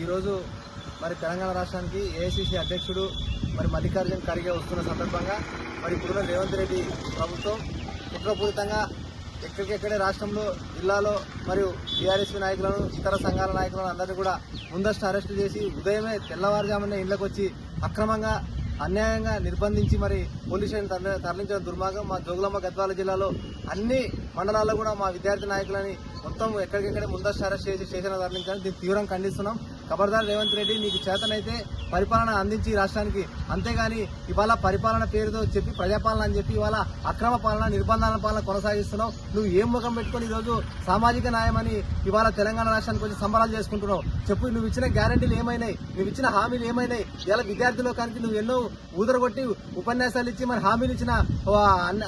ఈరోజు మరి తెలంగాణ రాష్ట్రానికి ఏఐసిసి అధ్యక్షుడు మరి మల్లికార్జున ఖర్గే వస్తున్న సందర్భంగా మరి ఇప్పుడున్న రేవంత్ రెడ్డి ప్రభుత్వం కుట్రపూరితంగా ఎక్కడికెక్కడే రాష్ట్రంలో జిల్లాలో మరియు టీఆర్ఎస్పీ నాయకులను ఇతర సంఘాల నాయకులను అందరినీ కూడా ముందస్తు అరెస్టు చేసి ఉదయమే తెల్లవారుజామునే ఇళ్ళకు వచ్చి అక్రమంగా అన్యాయంగా నిర్బంధించి మరి పోలీస్ స్టేషన్ తరలించిన దుర్మార్గం మా జోగులమ్మ గద్వాల జిల్లాలో అన్ని మండలాల్లో కూడా మా విద్యార్థి నాయకులని మొత్తం ఎక్కడికెక్కడే ముందస్తు అరెస్ట్ చేసి స్టేషన్ తరలించాలని దీన్ని తీవ్రంగా ఖండిస్తున్నాం. ఖబర్దార్ రేవంత్ రెడ్డి నీకు చేతనైతే పరిపాలన అందించి రాష్ట్రానికి. అంతేగాని ఇవాళ పరిపాలన పేరుతో చెప్పి ప్రజాపాలన అని చెప్పి ఇవాళ అక్రమ పాలన నిర్బంధాల పాలన కొనసాగిస్తున్నావు. నువ్వు ఏం ముఖం పెట్టుకొని ఈరోజు సామాజిక న్యాయమని ఇవాళ తెలంగాణ రాష్ట్రానికి వచ్చి సంబరాలు చేసుకుంటున్నావు? చెప్పు నువ్వు ఇచ్చిన గ్యారంటీలు ఏమైనాయి? నువ్వు ఇచ్చిన హామీలు ఏమైనాయి? ఇలా విద్యార్థి లోకానికి నువ్వు ఎన్నో ఊదరగొట్టి ఉపన్యాసాలు ఇచ్చి మరి హామీలు ఇచ్చిన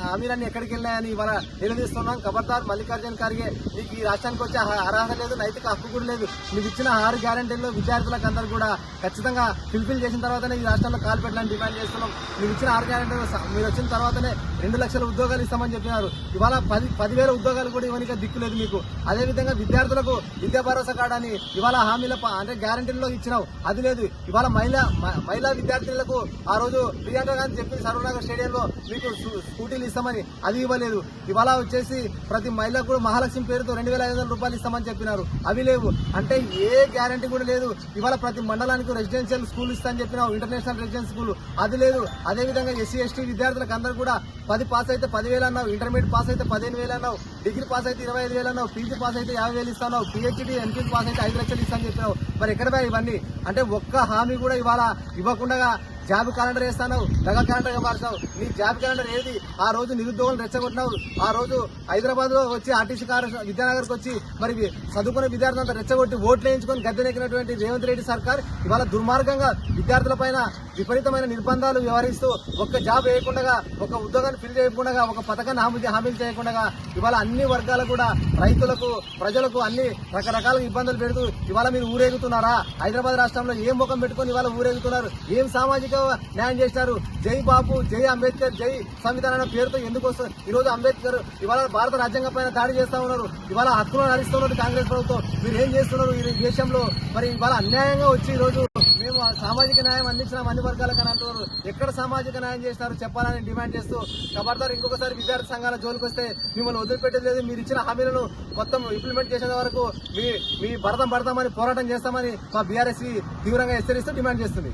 హామీలన్నీ ఎక్కడికి వెళ్ళాయని ఇవాళ నిలదీస్తున్నాం. ఖబర్దార్ మల్లికార్జున ఖార్గే నీకు ఈ రాష్ట్రానికి వచ్చే అర్హత లేదు నైతిక హక్కు కూడా లేదు. మీకు ఇచ్చిన ఆరు గ్యారంటీల్లో విద్యార్థులకు అందరూ కూడా ఖచ్చితంగా ఫిల్ఫిల్ చేసిన తర్వాతనే ఈ రాష్ట్రంలో కాలు పెట్టాలని డిమాండ్ చేస్తున్నాం. మీరు ఇచ్చిన ఆరు గ్యారంటీలు మీరు వచ్చిన తర్వాతనే రెండు లక్షల ఉద్యోగాలు ఇస్తామని చెప్పినారు. ఇవాళ పది పదివేల ఉద్యోగాలు కూడా ఇవన్నీ దిక్కు లేదు మీకు. అదేవిధంగా విద్యార్థులకు విద్యా భరోసా కార్డు అని ఇవాళ హామీల అంటే గ్యారంటీల్లో ఇచ్చినావు. అది లేదు. ఇవాళ మహిళా మ- మహిళా విద్యార్థులకు ఆ రోజు ప్రియాంక గాంధీ చెప్పింది సర్వనగర్ స్టేడియంలో మీకు స్కూటీలు ఇస్తామని అది ఇవ్వలేదు. ఇవాళ వచ్చేసి ప్రతి మహిళకు కూడా మహాలక్ష్మి పేరుతో రెండు వేల ఐదు వందల రూపాయలు ఇస్తామని చెప్పినారు. అవి లేవు. అంటే ఏ గ్యారంటీ కూడా లేదు. ఇవాళ ప్రతి మండలానికి రెసిడెన్షియల్ స్కూల్ ఇస్తా అని చెప్పినావు. ఇంటర్నేషనల్ రెసిడెన్షియల్ స్కూల్ అది లేదు. అదే విధంగా ఎస్సీ ఎస్టీ విద్యార్థులకు అందరూ కూడా పది పాస్ అయితే పదివేలు అన్నావు. ఇంటర్మీడియట్ పాస్ అయితే పదిహేను వేలు అన్నావు. డిగ్రీ పాస్ అయితే ఇరవై ఐదు వేలు అన్నావు. పీజీ పాస్ అయితే యాభై వేలు ఇస్తావు పిహెచ్డీ ఎంపీ పాస్ అయితే ఐదు లక్షలు ఇస్తాను చెప్పినావు. మరి ఎక్కడ ఇవన్నీ? అంటే ఒక్క హామీ కూడా ఇవాళ ఇవ్వకుండా జాబ్ క్యాలెండర్ వేస్తావు దగా క్యాలెండర్ మార్చావు నీ జాబ్ క్యాలెండర్ ఏది? ఆ రోజు నిరుద్యోగులు రెచ్చగొట్టినావు. ఆ రోజు హైదరాబాద్లో వచ్చి ఆర్టీసీ కార్ విద్యానగర్కి వచ్చి మరి చదువుకునే విద్యార్థులంతా రెచ్చగొట్టి ఓట్లు వేయించుకొని గద్దెనెక్కినటువంటి రేవంత్ రెడ్డి సర్కార్ ఇవాళ దుర్మార్గంగా విద్యార్థుల పైన విపరీతమైన నిర్బంధాలు వ్యవహరిస్తూ ఒక్క జాబ్ వేయకుండా ఒక ఉద్యోగాన్ని ఫిల్ చేయకుండా ఒక పథకాన్ని హామీ హామీలు చేయకుండా ఇవాళ అన్ని వర్గాలకు కూడా రైతులకు ప్రజలకు అన్ని రకరకాల ఇబ్బందులు పెడుతూ ఇవాళ మీరు ఊరేగుతున్నారా? హైదరాబాద్ రాష్ట్రంలో ఏం ముఖం పెట్టుకొని ఇవాళ ఊరేగుతున్నారు? ఏం సామాజిక న్యాయం చేస్తారు జై బాబు జై అంబేద్కర్ జై సంవిధానం అనే పేరుతో ఎందుకు వస్తారు ఈ రోజు అంబేద్కర్ ఇవాళ భారత రాజ్యాంగం పైన దాడి చేస్తా ఉన్నారు. ఇవాళ హక్కులను హరిస్తున్నారు కాంగ్రెస్ ప్రభుత్వం. మీరు ఏం చేస్తున్నారు ఈ దేశంలో? మరి ఇవాళ అన్యాయంగా వచ్చి ఈరోజు మేము సామాజిక న్యాయం అందించిన అన్ని వర్గాలకు అని అంటున్నారు ఎక్కడ సామాజిక న్యాయం చేసినారు చెప్పాలని డిమాండ్ చేస్తూ ఖబర్దారు ఇంకొకసారి విద్యార్థి సంఘాల జోలికి వస్తే మిమ్మల్ని వదిలిపెట్టేది లేదు. మీరు ఇచ్చిన హామీలను మొత్తం ఇంప్లిమెంట్ చేసే వరకు మీ మీ భరతం పడతామని పోరాటం చేస్తామని మా బీఆర్ఎస్ తీవ్రంగా హెచ్చరిస్తూ డిమాండ్ చేస్తుంది.